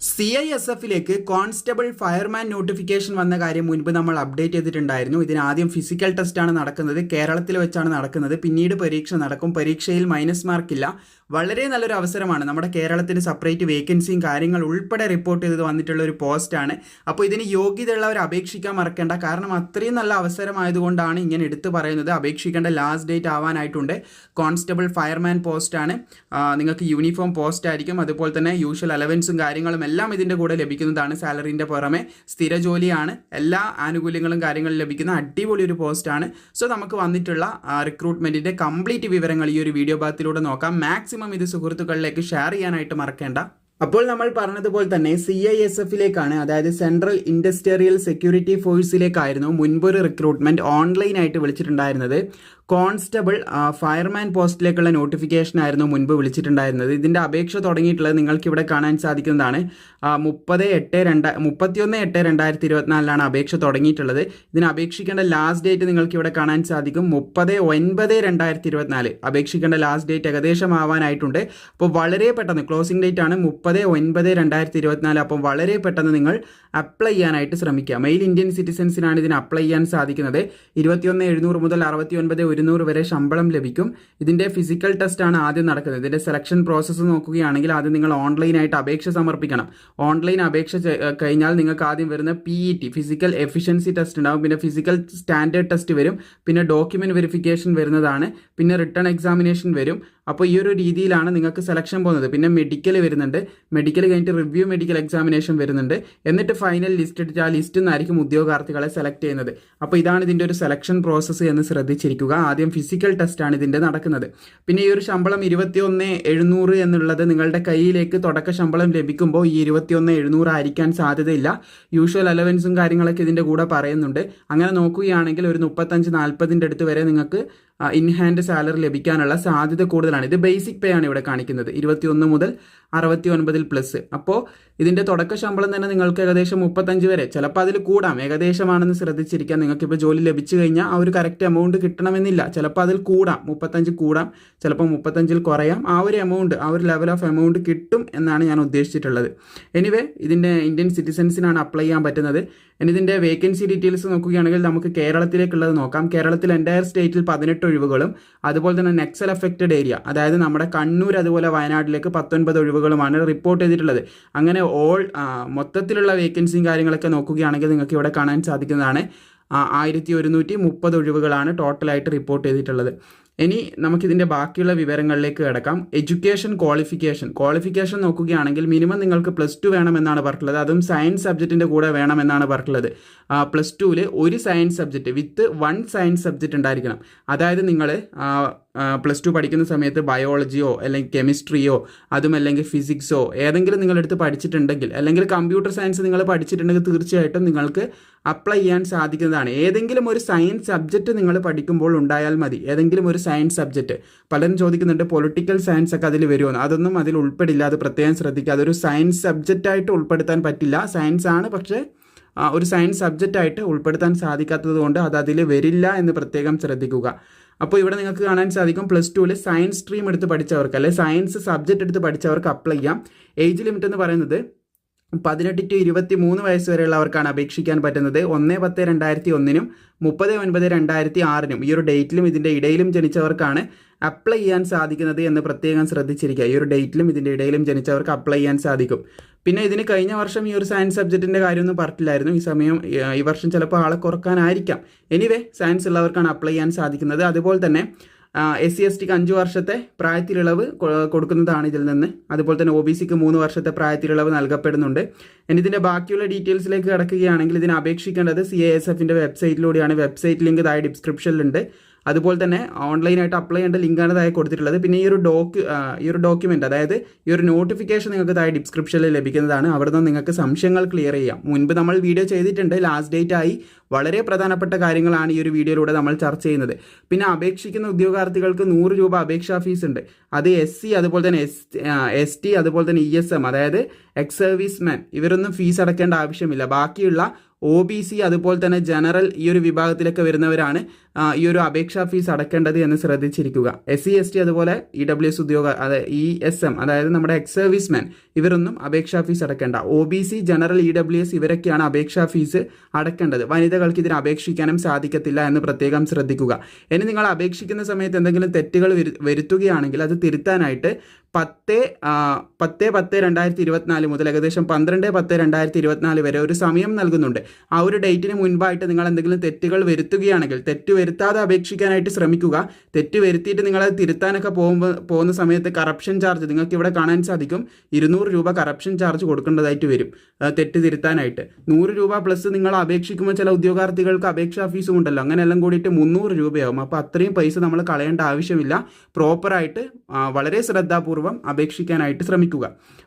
C I S എഫിലേക്ക് constable fireman notification വന്ന കാര്യം മുൻപ് നമ്മൾ അപ്ഡേറ്റ് ചെയ്തിട്ടുണ്ടായിരുന്നു. ഇതിന് ആദ്യം ഫിസിക്കൽ ടെസ്റ്റാണ് നടക്കുന്നത്. കേരളത്തിൽ വെച്ചാണ് നടക്കുന്നത്. പിന്നീട് പരീക്ഷ നടക്കും. പരീക്ഷയിൽ മൈനസ് മാർക്കില്ല വളരെ നല്ലൊരു അവസരമാണ്. നമ്മുടെ കേരളത്തിന് സെപ്പറേറ്റ് വേക്കൻസിയും കാര്യങ്ങൾ ഉൾപ്പെടെ റിപ്പോർട്ട് ചെയ്ത് വന്നിട്ടുള്ള ഒരു പോസ്റ്റാണ് അപ്പോൾ ഇതിന് യോഗ്യതയുള്ളവർ അപേക്ഷിക്കാൻ മറക്കേണ്ട. കാരണം അത്രയും നല്ല അവസരമായതുകൊണ്ടാണ് ഇങ്ങനെ എടുത്തു പറയുന്നത്. അപേക്ഷിക്കേണ്ട ലാസ്റ്റ് ഡേറ്റ് ആവാനായിട്ടുണ്ട്. കോൺസ്റ്റബിൾ ഫയർമാൻ പോസ്റ്റാണ് നിങ്ങൾക്ക് യൂണിഫോം പോസ്റ്റ് ആയിരിക്കും. അതുപോലെ തന്നെ യൂഷ്വൽ അലവൻസും കാര്യങ്ങളും എല്ലാം ഇതിന്റെ കൂടെ ലഭിക്കുന്നതാണ്. സാലറിന്റെ പുറമെ സ്ഥിര ജോലിയാണ്. എല്ലാ ആനുകൂല്യങ്ങളും കാര്യങ്ങളും ലഭിക്കുന്ന അടിപൊളി ഒരു പോസ്റ്റാണ് സോ നമുക്ക് വന്നിട്ടുള്ള റിക്രൂട്ട്മെന്റിന്റെ കംപ്ലീറ്റ് വിവരങ്ങൾ ഈ ഒരു വീഡിയോ ഭാഗത്തിലൂടെ നോക്കാം. മാക്സിമം ഇത് സുഹൃത്തുക്കളിലേക്ക് ഷെയർ ചെയ്യാനായിട്ട് മറക്കേണ്ട. അപ്പോൾ നമ്മൾ പറഞ്ഞതുപോലെ തന്നെ സി ഐ എസ് എഫിലേക്കാണ് അതായത് സെൻട്രൽ ഇൻഡസ്ട്രിയൽ സെക്യൂരിറ്റി ഫോഴ്സിലേക്കായിരുന്നു മുൻപൊരു റിക്രൂട്ട്മെന്റ് ഓൺലൈനായിട്ട് വിളിച്ചിട്ടുണ്ടായിരുന്നത്. കോൺസ്റ്റബിൾ ഫയർമാൻ പോസ്റ്റിലേക്കുള്ള നോട്ടിഫിക്കേഷൻ ആയിരുന്നു മുൻപ് വിളിച്ചിട്ടുണ്ടായിരുന്നത്. ഇതിന്റെ അപേക്ഷ തുടങ്ങിയിട്ടുള്ളത് നിങ്ങൾക്ക് ഇവിടെ കാണാൻ സാധിക്കുന്നതാണ്. മുപ്പത് എട്ട് രണ്ട് മുപ്പത്തിയൊന്ന് എട്ട് രണ്ടായിരത്തി ഇരുപത്തിനാലിലാണ് അപേക്ഷ തുടങ്ങിയിട്ടുള്ളത്. ഇതിന് അപേക്ഷിക്കേണ്ട ലാസ്റ്റ് ഡേറ്റ് നിങ്ങൾക്ക് ഇവിടെ കാണാൻ സാധിക്കും. മുപ്പത് ഒൻപത് രണ്ടായിരത്തി ഇരുപത്തിനാല് അപേക്ഷിക്കേണ്ട ലാസ്റ്റ് ഡേറ്റ് ഏകദേശം ആവാനായിട്ടുണ്ട്. അപ്പോൾ വളരെ പെട്ടെന്ന് ക്ലോസിംഗ് ഡേറ്റ് ആണ് മുപ്പത് ഒൻപത് രണ്ടായിരത്തി ഇരുപത്തിനാല് അപ്പം വളരെ പെട്ടെന്ന് നിങ്ങൾ അപ്ലൈ ചെയ്യാനായിട്ട് ശ്രമിക്കുക. മെയിൽ ഇന്ത്യൻ സിറ്റിസൻസിനാണ് ഇതിന് അപ്ലൈ ചെയ്യാൻ സാധിക്കുന്നത്. ഇരുപത്തിയൊന്ന് എഴുന്നൂറ് മുതൽ അറുപത്തി ഒൻപത് ഒരുന്നൂറ് വരെ ശമ്പളം ലഭിക്കും. ഇതിന്റെ ഫിസിക്കൽ ടെസ്റ്റ് ആണ് ആദ്യം നടക്കുന്നത്. ഇതിന്റെ സെലക്ഷൻ പ്രോസസ്സ് നോക്കുകയാണെങ്കിൽ ആദ്യം നിങ്ങൾ ഓൺലൈനായിട്ട് അപേക്ഷ സമർപ്പിക്കണം. ഓൺലൈൻ അപേക്ഷ കഴിഞ്ഞാൽ നിങ്ങൾക്ക് ആദ്യം വരുന്ന P E T physical efficiency test ഉണ്ടാവും. പിന്നെ ഫിസിക്കൽ സ്റ്റാൻഡേർഡ് ടെസ്റ്റ് വരും. പിന്നെ ഡോക്യുമെന്റ് വെരിഫിക്കേഷൻ വരുന്നതാണ്. പിന്നെ റിട്ടേൺ എക്സാമിനേഷൻ വരും. അപ്പോൾ ഈ ഒരു രീതിയിലാണ് നിങ്ങൾക്ക് സെലക്ഷൻ പോകുന്നത്. പിന്നെ മെഡിക്കൽ വരുന്നുണ്ട്. മെഡിക്കൽ കഴിഞ്ഞിട്ട് റിവ്യൂ മെഡിക്കൽ എക്സാമിനേഷൻ വരുന്നുണ്ട്. എന്നിട്ട് ഫൈനൽ ലിസ്റ്റ് ഇട്ട് ആ ലിസ്റ്റിൽ നിന്നായിരിക്കും ഉദ്യോഗാർത്ഥികളെ സെലക്ട് ചെയ്യുന്നത്. അപ്പോൾ ഇതാണ് ഇതിന്റെ ഒരു സെലക്ഷൻ പ്രോസസ്സ് എന്ന് ശ്രദ്ധിച്ചിരിക്കുക. ആദ്യം ഫിസിക്കൽ ടെസ്റ്റാണ് ഇതിന്റെ നടക്കുന്നത്. പിന്നെ ഈ ഒരു ശമ്പളം ഇരുപത്തിയൊന്ന് എഴുന്നൂറ് എന്നുള്ളത് നിങ്ങളുടെ കയ്യിലേക്ക് തുടക്ക ശമ്പളം ലഭിക്കുമ്പോൾ ഈ ഇരുപത്തിയൊന്ന് എഴുന്നൂറ് ആയിരിക്കാൻ സാധ്യതയില്ല. യൂഷ്വൽ അലവൻസും കാര്യങ്ങളൊക്കെ ഇതിന്റെ കൂടെ പറയുന്നുണ്ട്. അങ്ങനെ നോക്കുകയാണെങ്കിൽ ഒരു മുപ്പത്തഞ്ച് നാൽപ്പതിന്റെ അടുത്ത് വരെ നിങ്ങൾക്ക് ഇൻ ഹാൻഡ് സാലറി ലഭിക്കാനുള്ള സാധ്യത കൂടുതലാണ്. ഇത് ബേസിക് പേ ആണ് ഇവിടെ കാണിക്കുന്നത്. ഇരുപത്തിയൊന്ന് മുതൽ അറുപത്തി ഒൻപതിൽ പ്ലസ് അപ്പോൾ ഇതിന്റെ തുടക്ക ശമ്പളം തന്നെ നിങ്ങൾക്ക് ഏകദേശം മുപ്പത്തഞ്ച് വരെ. ചിലപ്പോൾ അതിൽ കൂടാം. ഏകദേശമാണെന്ന് ശ്രദ്ധിച്ചിരിക്കാം. നിങ്ങൾക്കിപ്പോൾ ജോലി ലഭിച്ചു കഴിഞ്ഞാൽ ആ ഒരു കറക്റ്റ് എമൗണ്ട് കിട്ടണമെന്നില്ല. ചിലപ്പോൾ അതിൽ കൂടാം. മുപ്പത്തഞ്ച് കൂടാം. ചിലപ്പോൾ മുപ്പത്തഞ്ചിൽ കുറയാം. ആ ഒരു എമൗണ്ട് ആ ഒരു ലെവൽ ഓഫ് എമൗണ്ട് കിട്ടും എന്നാണ് ഞാൻ ഉദ്ദേശിച്ചിട്ടുള്ളത്. എനിവേ ഇതിന്റെ ഇന്ത്യൻ സിറ്റിസൻസിനാണ് അപ്ലൈ ചെയ്യാൻ പറ്റുന്നത്. ഇനി ഇതിന്റെ വേക്കൻസി ഡീറ്റെയിൽസ് നോക്കുകയാണെങ്കിൽ നമുക്ക് കേരളത്തിലേക്കുള്ളത് നോക്കാം. കേരളത്തിൽ എന്റയർ സ്റ്റേറ്റിൽ പതിനെട്ട് ഒഴിവുകളും അതുപോലെ തന്നെ നെക്സൽ അഫക്റ്റഡ് ഏരിയ അതായത് നമ്മുടെ കണ്ണൂർ അതുപോലെ വയനാട്ടിലേക്ക് പത്തൊൻപത് ഒഴിവുകളുമാണ് റിപ്പോർട്ട് ചെയ്തിട്ടുള്ളത്. അങ്ങനെ ഓൾ മൊത്തത്തിലുള്ള വേക്കൻസിയും കാര്യങ്ങളൊക്കെ നോക്കുകയാണെങ്കിൽ നിങ്ങൾക്ക് ഇവിടെ കാണാൻ സാധിക്കുന്നതാണ്. ആയിരത്തി ഒരുന്നൂറ്റി മുപ്പത് ഒഴിവുകളാണ് ടോട്ടലായിട്ട് റിപ്പോർട്ട് ചെയ്തിട്ടുള്ളത്. ഇനി നമുക്കിതിന്റെ ബാക്കിയുള്ള വിവരങ്ങളിലേക്ക് കിടക്കാം. എഡ്യൂക്കേഷൻ ക്വാളിഫിക്കേഷൻ ക്വാളിഫിക്കേഷൻ നോക്കുകയാണെങ്കിൽ മിനിമം നിങ്ങൾക്ക് പ്ലസ് ടു വേണമെന്നാണ് പറഞ്ഞിട്ടുള്ളത്. അതും സയൻസ് സബ്ജക്റ്റിന്റെ കൂടെ വേണമെന്നാണ് പറഞ്ഞിട്ടുള്ളത്. പ്ലസ് ടുവിൽ ഒരു science subject with one science subject ഉണ്ടായിരിക്കണം. അതായത് നിങ്ങൾ പ്ലസ് ടു പഠിക്കുന്ന സമയത്ത് ബയോളജിയോ അല്ലെങ്കിൽ കെമിസ്ട്രിയോ അതും അല്ലെങ്കിൽ ഫിസിക്സോ ഏതെങ്കിലും നിങ്ങളെടുത്ത് പഠിച്ചിട്ടുണ്ടെങ്കിൽ അല്ലെങ്കിൽ കമ്പ്യൂട്ടർ സയൻസ് നിങ്ങൾ പഠിച്ചിട്ടുണ്ടെങ്കിൽ തീർച്ചയായിട്ടും നിങ്ങൾക്ക് അപ്ലൈ ചെയ്യാൻ സാധിക്കുന്നതാണ്. ഏതെങ്കിലും ഒരു സയൻസ് സബ്ജക്റ്റ് നിങ്ങൾ പഠിക്കുമ്പോൾ ഉണ്ടായാൽ മതി. ഏതെങ്കിലും ഒരു സയൻസ് സബ്ജക്റ്റ് പലരും ചോദിക്കുന്നുണ്ട് പൊളിറ്റിക്കൽ സയൻസ് ഒക്കെ അതിൽ വരുമോ അതൊന്നും അതിൽ ഉൾപ്പെടില്ല അത് പ്രത്യേകം ശ്രദ്ധിക്കുക. അതൊരു സയൻസ് സബ്ജക്റ്റായിട്ട് ഉൾപ്പെടുത്താൻ പറ്റില്ല. സയൻസ് ആണ് പക്ഷേ ഒരു സയൻസ് സബ്ജക്റ്റായിട്ട് ഉൾപ്പെടുത്താൻ സാധിക്കാത്തത് കൊണ്ട് അത് അതിൽ വരില്ല എന്ന് പ്രത്യേകം ശ്രദ്ധിക്കുക. അപ്പോൾ ഇവിടെ നിങ്ങൾക്ക് കാണാൻ സാധിക്കും പ്ലസ് ടുവിൽ സയൻസ് സ്ട്രീം എടുത്ത് പഠിച്ചവർക്ക് അല്ലെ സയൻസ് സബ്ജക്റ്റ് എടുത്ത് പഠിച്ചവർക്ക് അപ്ലൈ ചെയ്യാം. ഏജ് ലിമിറ്റ് എന്ന് പറയുന്നത് പതിനെട്ട് ടു ഇരുപത്തി മൂന്ന് വയസ്സ് വരെയുള്ളവർക്കാണ് അപേക്ഷിക്കാൻ പറ്റുന്നത്. ഒന്ന് പത്ത് രണ്ടായിരത്തി ഒന്നിനും മുപ്പത് ഒൻപത് രണ്ടായിരത്തി ആറിനും ഈ ഒരു ഡേറ്റിലും ഇതിന്റെ ഇടയിലും ജനിച്ചവർക്കാണ് അപ്ലൈ ചെയ്യാൻ സാധിക്കുന്നത് എന്ന് പ്രത്യേകം ശ്രദ്ധിച്ചിരിക്കുക. ഈ ഒരു ഡേറ്റിലും ഇതിന്റെ ഇടയിലും ജനിച്ചവർക്ക് അപ്ലൈ ചെയ്യാൻ സാധിക്കും. പിന്നെ ഇതിന് കഴിഞ്ഞ വർഷം ഈ ഒരു സയൻസ് സബ്ജക്റ്റിന്റെ കാര്യമൊന്നും പറഞ്ഞില്ലായിരുന്നു ഈ സമയം ഈ വർഷം ചിലപ്പോൾ ആളെ കുറക്കാനായിരിക്കാം. എനിവേ സയൻസ് ഉള്ളവർക്കാണ് അപ്ലൈ ചെയ്യാൻ സാധിക്കുന്നത്. അതുപോലെ തന്നെ എസ് സി എസ് ടിക്ക് അഞ്ച് വർഷത്തെ പ്രായത്തിലിളവ് കൊടുക്കുന്നതാണ് ഇതിൽ നിന്ന്. അതുപോലെ തന്നെ ഒ ബി സിക്ക് മൂന്ന് വർഷത്തെ പ്രായത്തിലിളവ് നൽകപ്പെടുന്നുണ്ട്. ഇനി ഇതിന്റെ ബാക്കിയുള്ള ഡീറ്റെയിൽസിലേക്ക് കിടക്കുകയാണെങ്കിൽ ഇതിന് അപേക്ഷിക്കേണ്ടത് സി എ എസ് എഫിന്റെ വെബ്സൈറ്റിലൂടെയാണ് വെബ്സൈറ്റ് ലിങ്ക് താഴെ ഡിസ്ക്രിപ്ഷനിലുണ്ട് അതുപോലെ തന്നെ ഓൺലൈനായിട്ട് അപ്ലൈ ചെയ്യേണ്ട ലിങ്കാണ് താഴെ കൊടുത്തിട്ടുള്ളത്. പിന്നെ ഈ ഒരു ഡോക്യു ഈ ഒരു ഡോക്യുമെന്റ് അതായത് ഈ ഒരു നോട്ടിഫിക്കേഷൻ നിങ്ങൾക്ക് താഴെ ഡിസ്ക്രിപ്ഷനിൽ ലഭിക്കുന്നതാണ്. അവിടെ നിന്ന് നിങ്ങൾക്ക് സംശയങ്ങൾ ക്ലിയർ ചെയ്യാം. മുൻപ് നമ്മൾ വീഡിയോ ചെയ്തിട്ടുണ്ട്. ലാസ്റ്റ് ഡേറ്റ് ആയി വളരെ പ്രധാനപ്പെട്ട കാര്യങ്ങളാണ് ഈ ഒരു വീഡിയോയിലൂടെ നമ്മൾ ചർച്ച ചെയ്യുന്നത്. പിന്നെ അപേക്ഷിക്കുന്ന ഉദ്യോഗാർത്ഥികൾക്ക് നൂറ് രൂപ അപേക്ഷാ ഫീസ് ഉണ്ട്. അത് എസ് സി അതുപോലെ തന്നെ എസ് എസ് ടി അതുപോലെ തന്നെ ഇ എസ് എം അതായത് എക്സ് സർവീസ് മാൻ ഇവരൊന്നും ഫീസ് അടക്കേണ്ട ആവശ്യമില്ല. ബാക്കിയുള്ള ഒ ബി സി അതുപോലെ തന്നെ ജനറൽ ഈ ഒരു വിഭാഗത്തിലൊക്കെ വരുന്നവരാണ് ഈ ഒരു അപേക്ഷാ ഫീസ് അടക്കേണ്ടത് എന്ന് ശ്രദ്ധിച്ചിരിക്കുക. എസ് സി എസ് ടി അതുപോലെ ഇ ഡബ്ല്യു എസ് ഉദ്യോഗ അതായത് ഇ എസ് എം അതായത് നമ്മുടെ എക്സ് സർവീസ്മാൻ ഇവരൊന്നും അപേക്ഷാ fees അടക്കേണ്ട. O B C general E W S ഇവരൊക്കെയാണ് അപേക്ഷാ ഫീസ് അടക്കേണ്ടത്. വനിതകൾക്ക് ഇതിന് അപേക്ഷിക്കാനും സാധിക്കത്തില്ല എന്ന് പ്രത്യേകം ശ്രദ്ധിക്കുക. ഇനി നിങ്ങൾ അപേക്ഷിക്കുന്ന സമയത്ത് എന്തെങ്കിലും തെറ്റുകൾ വരു- വരുത്തുകയാണെങ്കിൽ അത് തിരുത്താനായിട്ട് പത്ത് പത്ത് പത്ത് രണ്ടായിരത്തി ഇരുപത്തിനാല് മുതൽ ഏകദേശം പന്ത്രണ്ട് പത്ത് രണ്ടായിരത്തി ഇരുപത്തിനാല് വരെ ഒരു സമയം നൽകുന്നുണ്ട്. ആ ഒരു ഡേറ്റിന് മുൻപായിട്ട് നിങ്ങൾ എന്തെങ്കിലും തെറ്റുകൾ വരുത്തുകയാണെങ്കിൽ തെറ്റ് വരുത്താതെ അപേക്ഷിക്കാനായിട്ട് ശ്രമിക്കുക. തെറ്റ് വരുത്തിയിട്ട് നിങ്ങളത് തിരുത്താനൊക്കെ പോകുമ്പോൾ പോകുന്ന സമയത്ത് കറപ്ഷൻ ചാർജ് നിങ്ങൾക്ക് ഇവിടെ കാണാൻ സാധിക്കും. ഇരുന്നൂറ് രൂപ കറപ്ഷൻ ചാർജ് കൊടുക്കേണ്ടതായിട്ട് വരും. തെറ്റ് തിരുത്താനായിട്ട്. നൂറ് രൂപ പ്ലസ് നിങ്ങൾ അപേക്ഷിക്കുമ്പോൾ ചില ഉദ്യോഗാർത്ഥികൾക്ക് അപേക്ഷാ ഫീസും ഉണ്ടല്ലോ. അങ്ങനെയെല്ലാം കൂടിയിട്ട് മുന്നൂറ് രൂപയാവും. അപ്പോൾ അത്രയും പൈസ നമ്മൾ കളയേണ്ട ആവശ്യമില്ല. പ്രോപ്പറായിട്ട് വളരെ ശ്രദ്ധാപൂർവം അപേക്ഷിക്കാനായിട്ട് ശ്രമിക്കുക.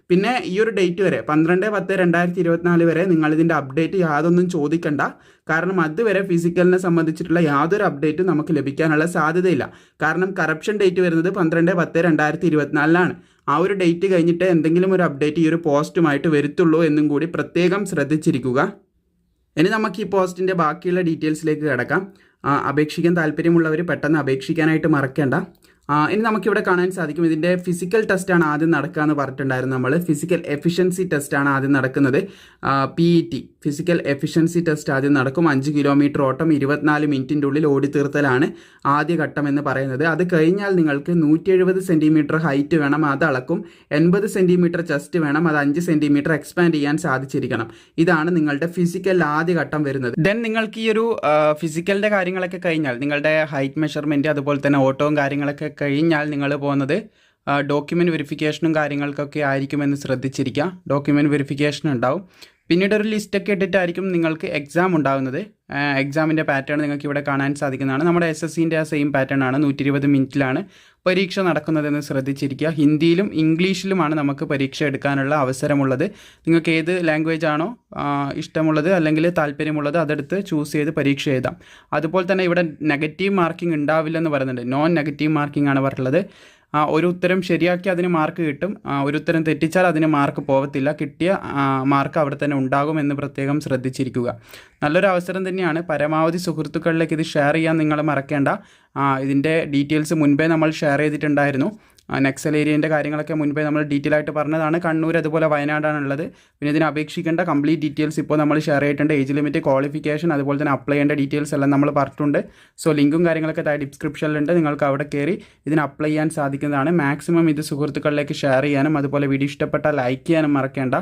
പിന്നെ ഈ ഒരു ഡേറ്റ് വരെ പന്ത്രണ്ട് പത്ത് രണ്ടായിരത്തി ഇരുപത്തിനാല് വരെ നിങ്ങൾ ഇതിന്റെ അപ്ഡേറ്റ് യാതൊന്നും ചോദിക്കണ്ട. കാരണം അതുവരെ ഫിസിക്കലിനെ സംബന്ധിച്ചിട്ടുള്ള യാതൊരു അപ്ഡേറ്റും നമുക്ക് ലഭിക്കാനുള്ള സാധ്യതയില്ല. കാരണം കറപ്ഷൻ ഡേറ്റ് വരുന്നത് പന്ത്രണ്ട് പത്ത് രണ്ടായിരത്തി ഇരുപത്തിനാലിലാണ് ആ ഒരു ഡേറ്റ് കഴിഞ്ഞിട്ട് എന്തെങ്കിലും ഒരു അപ്ഡേറ്റ് ഈ ഒരു പോസ്റ്റുമായിട്ട് വരുത്തുള്ളൂ എന്നും കൂടി പ്രത്യേകം ശ്രദ്ധിച്ചിരിക്കുക. ഇനി നമുക്ക് ഈ പോസ്റ്റിന്റെ ബാക്കിയുള്ള ഡീറ്റെയിൽസിലേക്ക് കിടക്കാം. അപേക്ഷിക്കാൻ താല്പര്യമുള്ളവർ പെട്ടെന്ന് അപേക്ഷിക്കാനായിട്ട് മറക്കേണ്ട. ഇനി നമുക്കിവിടെ കാണാൻ സാധിക്കും. ഇതിന്റെ ഫിസിക്കൽ ടെസ്റ്റാണ് ആദ്യം നടക്കുക എന്ന് പറഞ്ഞിട്ടുണ്ടായിരുന്നു നമ്മൾ ഫിസിക്കൽ എഫിഷ്യൻസി ടെസ്റ്റാണ് ആദ്യം നടക്കുന്നത്. P E T physical efficiency test ആദ്യം നടക്കും. അഞ്ച് കിലോമീറ്റർ ഓട്ടം ഇരുപത്തിനാല് മിനിറ്റിന്റെ ഉള്ളിൽ ഓടിത്തീർത്തലാണ് ആദ്യ ഘട്ടം എന്ന് പറയുന്നത്. അത് കഴിഞ്ഞാൽ നിങ്ങൾക്ക് നൂറ്റി എഴുപത് സെന്റിമീറ്റർ ഹൈറ്റ് വേണം അത് അളക്കും. എൺപത് സെന്റിമീറ്റർ ചെസ്റ്റ് വേണം അത് അഞ്ച് സെന്റിമീറ്റർ എക്സ്പാൻഡ് ചെയ്യാൻ സാധിച്ചിരിക്കണം. ഇതാണ് നിങ്ങളുടെ ഫിസിക്കൽ ആദ്യ ഘട്ടം വരുന്നത്. ദെൻ നിങ്ങൾക്ക് ഈ ഒരു ഫിസിക്കലിന്റെ കാര്യങ്ങളൊക്കെ കഴിഞ്ഞാൽ നിങ്ങളുടെ ഹൈറ്റ് മെഷർമെന്റ് അതുപോലെ തന്നെ ഓട്ടവും കാര്യങ്ങളൊക്കെ കഴിഞ്ഞാൽ നിങ്ങൾ പോകുന്നത് ഡോക്യുമെന്റ് വെരിഫിക്കേഷനും കാര്യങ്ങൾക്കൊക്കെ ആയിരിക്കുമെന്ന് ശ്രദ്ധിച്ചിരിക്കുക ഡോക്യുമെന്റ് വെരിഫിക്കേഷൻ ഉണ്ടാവും. പിന്നീട് ഒരു ലിസ്റ്റൊക്കെ ഇട്ടിട്ടായിരിക്കും നിങ്ങൾക്ക് എക്സാം ഉണ്ടാകുന്നത്. എക്സാമിന്റെ പാറ്റേൺ നിങ്ങൾക്ക് ഇവിടെ കാണാൻ സാധിക്കുന്നതാണ്. നമ്മുടെ എസ് എസ് സിന്റെ ആ സെയിം പാറ്റേൺ ആണ്. നൂറ്റി ഇരുപത് മിനിറ്റിലാണ് പരീക്ഷ നടക്കുന്നതെന്ന് ശ്രദ്ധിച്ചിരിക്കുക. ഹിന്ദിയിലും ഇംഗ്ലീഷിലുമാണ് നമുക്ക് പരീക്ഷ എടുക്കാനുള്ള അവസരമുള്ളത്. നിങ്ങൾക്ക് ഏത് ലാംഗ്വേജ് ആണോ ഇഷ്ടമുള്ളത് അല്ലെങ്കിൽ താല്പര്യമുള്ളത് അതെടുത്ത് ചൂസ് ചെയ്ത് പരീക്ഷ എഴുതാം. അതുപോലെ തന്നെ ഇവിടെ നെഗറ്റീവ് മാർക്കിംഗ് ഉണ്ടാവില്ലെന്ന് പറയുന്നുണ്ട്. നോൺ നെഗറ്റീവ് മാർക്കിംഗ് ആണ് പറഞ്ഞിട്ടുള്ളത്. ഒരു ഉത്തരം ശരിയാക്കി അതിന് മാർക്ക് കിട്ടും. ആ, ഒരു ഉത്തരം തെറ്റിച്ചാൽ അതിന് മാർക്ക് പോകത്തില്ല കിട്ടിയ മാർക്ക് അവിടെ തന്നെ ഉണ്ടാകുമെന്ന് പ്രത്യേകം ശ്രദ്ധിച്ചിരിക്കുക. നല്ലൊരു അവസരം തന്നെയാണ്. പരമാവധി സുഹൃത്തുക്കളിലേക്ക് ഇത് ഷെയർ ചെയ്യാൻ നിങ്ങൾ മറക്കേണ്ട. ആ, ഇതിന്റെ ഡീറ്റെയിൽസ് മുൻപേ നമ്മൾ ഷെയർ ചെയ്തിട്ടുണ്ടായിരുന്നു. നെക്സൽ ഏരിയന്റെ കാര്യങ്ങളൊക്കെ മുൻപേ നമ്മൾ ഡീറ്റെയിൽ ആയിട്ട് പറഞ്ഞതാണ്. കണ്ണൂർ അതുപോലെ വയനാടാണ് ഉള്ളത് പിന്നെ ഇതിന് അപേക്ഷിക്കേണ്ട കംപ്ലീറ്റ് ഡീറ്റെയിൽസ് ഇപ്പോൾ നമ്മൾ ഷെയർ ചെയ്തിട്ടുണ്ട്. ഏജ് ലിമിറ്റ് ക്വാളിഫിക്കേഷൻ അതുപോലെ തന്നെ അപ്ലൈ ചെയ്യേണ്ട ഡീറ്റെയിൽസ് എല്ലാം നമ്മൾ പറഞ്ഞിട്ടുണ്ട്. സോ ലിങ്കും കാര്യങ്ങളൊക്കെ താഴെ ഡിസ്ക്രിപ്ഷനിലുണ്ട് നിങ്ങൾക്ക് അവിടെ കയറി ഇതിന് അപ്ലൈ ചെയ്യാൻ സാധിക്കുന്നതാണ്. മാക്സിമം ഇത് സുഹൃത്തുക്കളിലേക്ക് ഷെയർ ചെയ്യാനും അതുപോലെ വീഡിയോ ഇഷ്ടപ്പെട്ടാൽ ലൈക്ക് ചെയ്യാനും മറക്കേണ്ട.